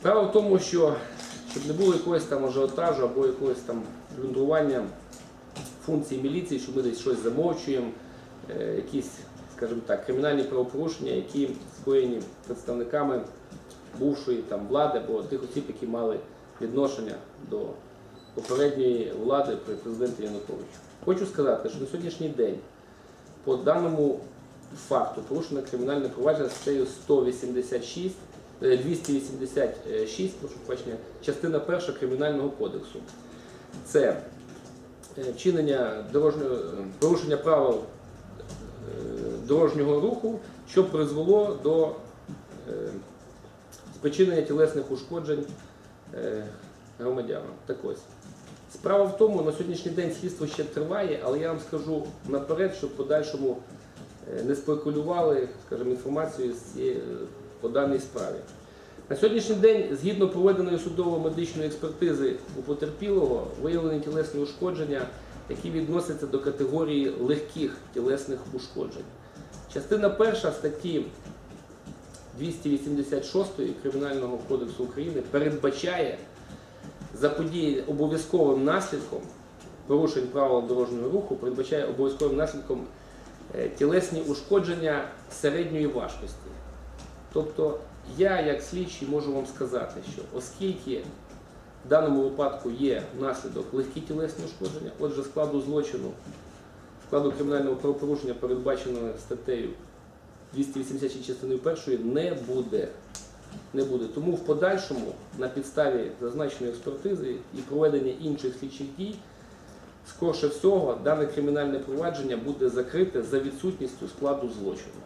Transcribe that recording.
Справа в тому, що щоб не було якогось там ажіотажу або якогось там плюндрування функції міліції, що ми десь щось замовчуємо, е, якісь, скажімо так, кримінальні правопорушення, які скоєні представниками бувшої там влади або тих осіб, які мали відношення до попередньої влади при президенті Януковичу. Хочу сказати, що на сьогоднішній день по даному факту порушено кримінальне провадження статтею 186, е, 286, прошу прощення, частина перша Кримінального кодексу. Це е, вчинення дорожнього е, порушення правил е, дорожнього руху, що призвело до е, спричинення тілесних ушкоджень е, громадянам. Так ось. Справа в тому, на сьогоднішній день слідство ще триває, але я вам скажу наперед, щоб подальшому е, не спекулювали скажімо, інформацією з цієї- по даній справі. На сьогоднішній день, згідно проведеної судово-медичної експертизи у потерпілого, виявлені тілесні ушкодження, які відносяться до категорії легких тілесних ушкоджень. Частина перша статті 286 Кримінального кодексу України передбачає заподії обов'язковим наслідком порушень правил дорожнього руху, передбачає обов'язковим наслідком е, тілесні ушкодження середньої важкості. Тобто я, як слідчий, можу вам сказати, що оскільки в даному випадку є наслідок легкі тілесні ушкодження, отже, складу злочину, складу кримінального правопорушення, передбаченого статтею 286 частиною першої, не буде. Не буде. Тому в подальшому на підставі зазначеної експертизи і проведення інших слідчих дій, скорше всього, дане кримінальне провадження буде закрите за відсутністю складу злочину.